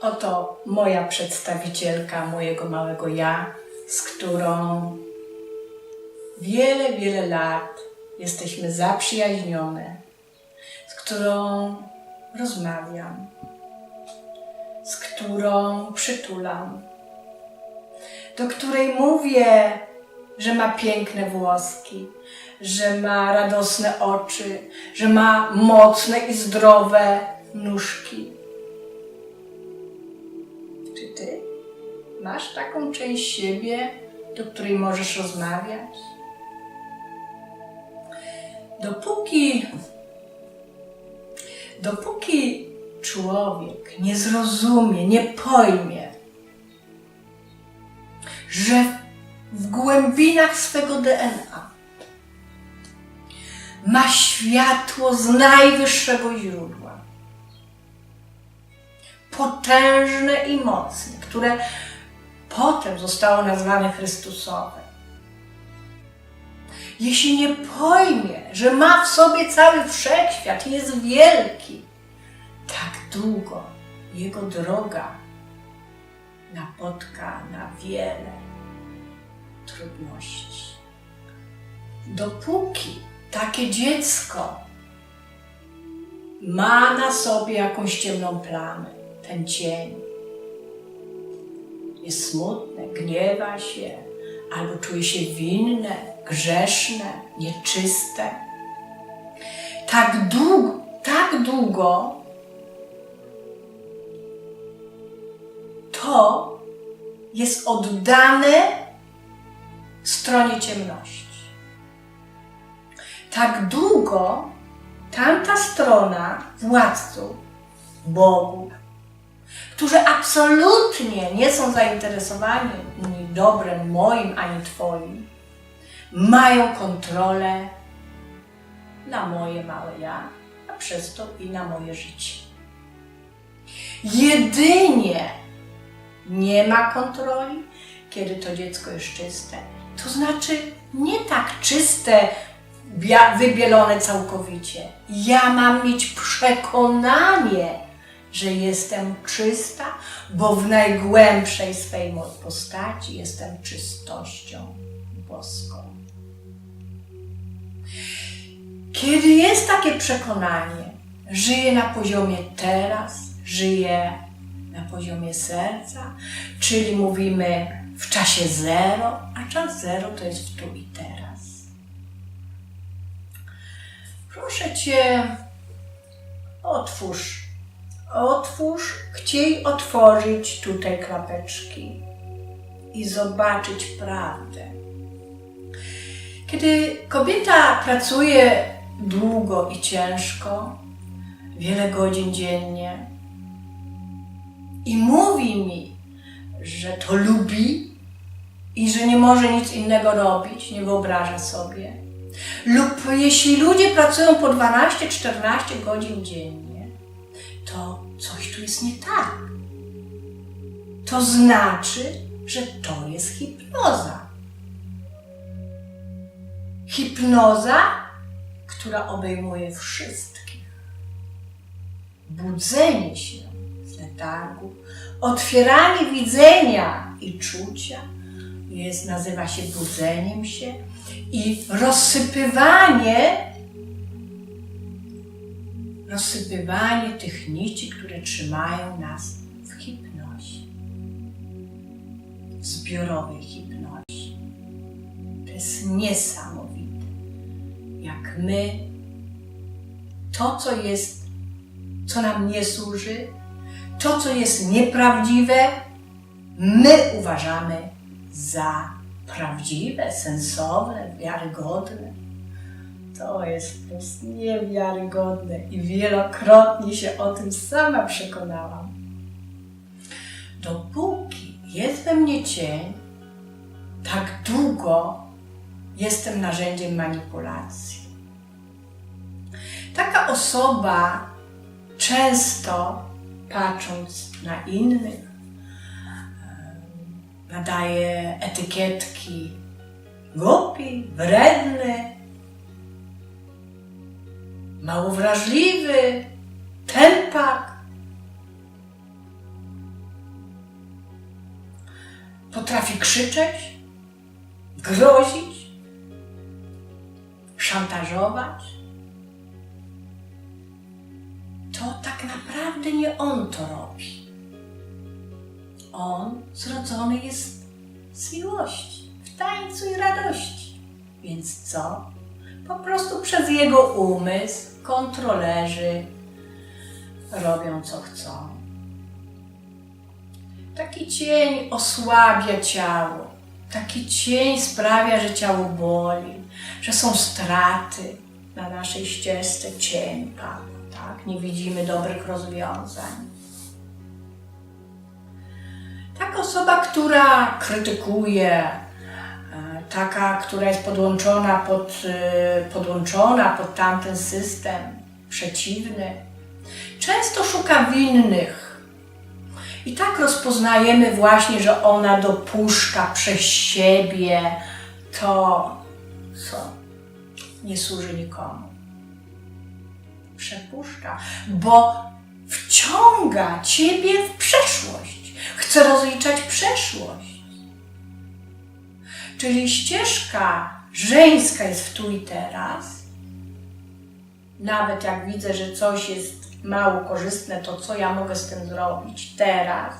Oto moja przedstawicielka mojego małego ja, z którą wiele, wiele lat jesteśmy zaprzyjaźnione, z którą rozmawiam, z którą przytulam, do której mówię, że ma piękne włoski, że ma radosne oczy, że ma mocne i zdrowe nóżki. Masz taką część siebie, do której możesz rozmawiać? Dopóki, dopóki człowiek nie zrozumie, nie pojmie, że w głębinach swego DNA ma światło z najwyższego źródła, potężne i mocne, które potem zostało nazwane Chrystusowe. Jeśli nie pojmie, że ma w sobie cały wszechświat i jest wielki, tak długo jego droga napotka na wiele trudności. Dopóki takie dziecko ma na sobie jakąś ciemną plamę, ten cień, jest smutne, gniewa się, albo czuje się winne, grzeszne, nieczyste. Tak długo, tak długo to jest oddane stronie ciemności. Tak długo tamta strona władców, Bogu, którzy absolutnie nie są zainteresowani ani dobrem moim, ani Twoim, mają kontrolę na moje małe ja, a przez to i na moje życie. Jedynie nie ma kontroli, kiedy to dziecko jest czyste. To znaczy nie tak czyste, wybielone całkowicie. Ja mam mieć przekonanie, że jestem czysta, bo w najgłębszej swej postaci jestem czystością boską. Kiedy jest takie przekonanie, żyję na poziomie teraz, żyję na poziomie serca, czyli mówimy w czasie zero, a czas zero to jest w tu i teraz. Proszę Cię, otwórz, otwórz, chciej otworzyć tutaj klapeczki i zobaczyć prawdę. Kiedy kobieta pracuje długo i ciężko, wiele godzin dziennie, i mówi mi, że to lubi i że nie może nic innego robić, nie wyobraża sobie. Lub jeśli ludzie pracują po 12-14 godzin dziennie, to coś tu jest nie tak. To znaczy, że to jest hipnoza. Hipnoza, która obejmuje wszystkich. Budzenie się z letargu, otwieranie widzenia i czucia jest, nazywa się budzeniem się i rozsypywanie rozsypywanie tych nici, które trzymają nas w hipnozie. W zbiorowej hipnozie. To jest niesamowite. Jak my to, co jest, co nam nie służy, to, co jest nieprawdziwe, my uważamy za prawdziwe, sensowne, wiarygodne. To jest po prostu niewiarygodne i wielokrotnie się o tym sama przekonałam. Dopóki jest we mnie cień, tak długo jestem narzędziem manipulacji. Taka osoba często patrząc na innych, nadaje etykietki głupi, wredny, mało wrażliwy, tępak. potrafi krzyczeć, grozić, szantażować, to tak naprawdę nie on to robi. On zrodzony jest z miłości, w tańcu i radości. Więc co? Po prostu przez jego umysł kontrolerzy robią co chcą. Taki cień osłabia ciało. Taki cień sprawia, że ciało boli, że są straty na naszej ścieżce cień tak? Nie widzimy dobrych rozwiązań. Taka osoba, która krytykuje, taka, która jest podłączona pod, e, podłączona pod tamten system przeciwny, często szuka winnych. I tak rozpoznajemy właśnie, że ona dopuszcza przez siebie to, co nie służy nikomu. Przepuszcza, bo wciąga ciebie w przeszłość. Chce rozliczać przeszłość. Czyli ścieżka żeńska jest w tu i teraz. Nawet jak widzę, że coś jest mało korzystne, to co ja mogę z tym zrobić teraz?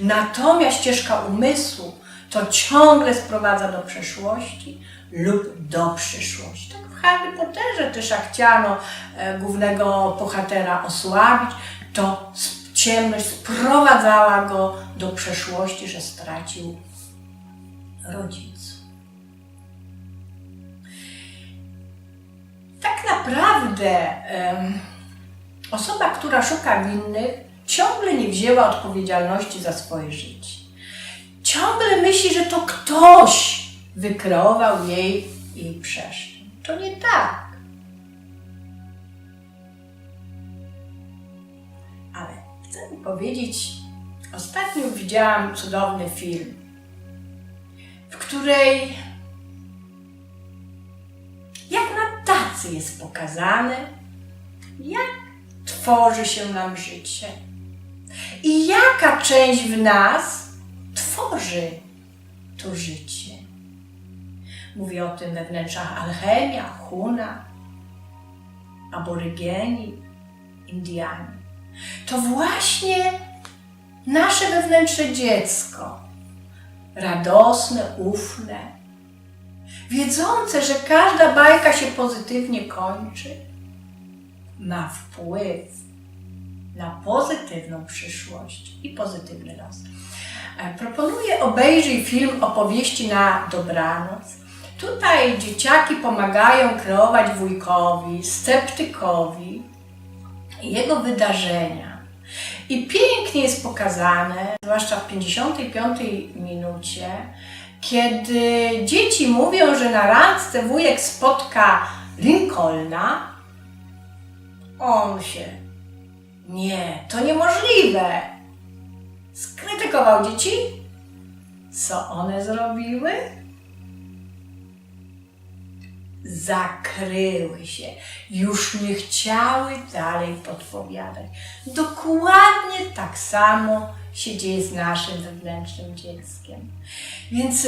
Natomiast ścieżka umysłu to ciągle sprowadza do przeszłości lub do przyszłości. Tak w Harry Potterze też jak chciano e, głównego bohatera osłabić, to ciemność sprowadzała go do przeszłości, że stracił rodziców. Tak naprawdę osoba, która szuka winnych, ciągle nie wzięła odpowiedzialności za swoje życie. Ciągle myśli, że to ktoś wykreował jej jej przeszczeń. To nie tak. Ale chcę powiedzieć, ostatnio widziałam cudowny film, w której jak na tacy jest pokazane, jak tworzy się nam życie i jaka część w nas tworzy to życie. Mówię o tym we wnętrzach alchemia, Huna, aborygeni, Indianie. To właśnie nasze wewnętrzne dziecko, radosne, ufne, wiedzące, że każda bajka się pozytywnie kończy, ma wpływ na pozytywną przyszłość i pozytywny los. E, Proponuję obejrzyj film opowieści na dobranoc. Tutaj dzieciaki pomagają kreować wujkowi, sceptykowi jego wydarzenia. I pięknie jest pokazane, zwłaszcza w 55 minucie, kiedy dzieci mówią, że na randce wujek spotka Lincolna, on się. Nie, to niemożliwe. Skrytykował dzieci. Co one zrobiły? Zakryły się. Już nie chciały dalej podpowiadać. Dokładnie tak samo się dzieje z naszym wewnętrznym dzieckiem. Więc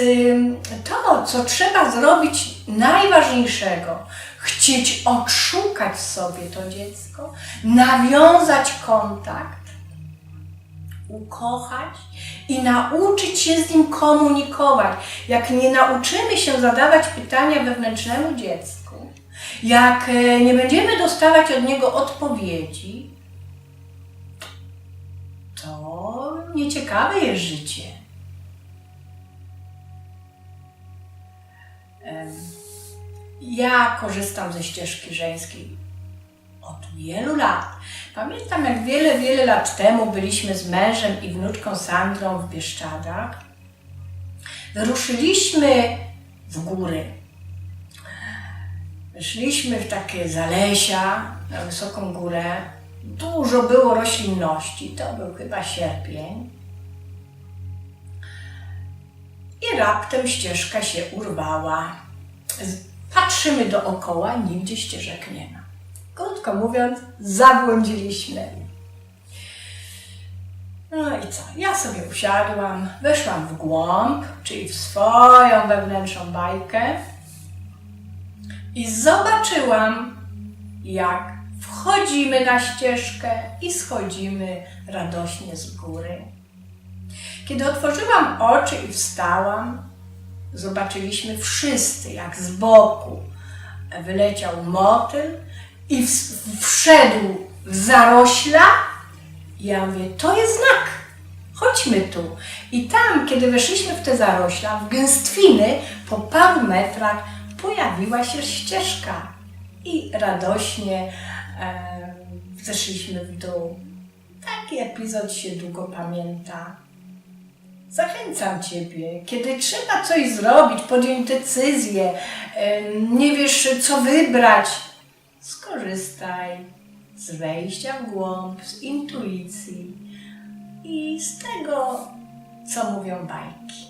to, co trzeba zrobić najważniejszego, chcieć odszukać sobie to dziecko, nawiązać kontakt, ukochać i nauczyć się z nim komunikować. Jak nie nauczymy się zadawać pytania wewnętrznemu dziecku, jak e, nie będziemy dostawać od niego odpowiedzi, to nieciekawe jest życie. Ja korzystam ze ścieżki żeńskiej od wielu lat. Pamiętam, jak wiele, wiele lat temu byliśmy z mężem i wnuczką Sandrą w Bieszczadach. Ruszyliśmy w góry. Szliśmy w takie zalesia, na wysoką górę. Dużo było roślinności, to był chyba sierpień. I raptem ścieżka się urwała. Patrzymy dookoła, nigdzie ścieżek nie ma. Krótko mówiąc, zabłądziliśmy. No i co, ja sobie usiadłam, weszłam w głąb, czyli w swoją wewnętrzną bajkę i zobaczyłam, jak wchodzimy na ścieżkę i schodzimy radośnie z góry. Kiedy otworzyłam oczy i wstałam, zobaczyliśmy wszyscy, jak z boku wyleciał motyl i wszedł w zarośla. Ja mówię, to jest znak, chodźmy tu. I tam, kiedy weszliśmy w te zarośla, w gęstwiny, po paru metrach pojawiła się ścieżka. I radośnie e, zeszliśmy w dół. Taki epizod się długo pamięta. Zachęcam Ciebie, kiedy trzeba coś zrobić, podjąć decyzję, nie wiesz co wybrać, skorzystaj z wejścia w głąb, z intuicji i z tego, co mówią bajki.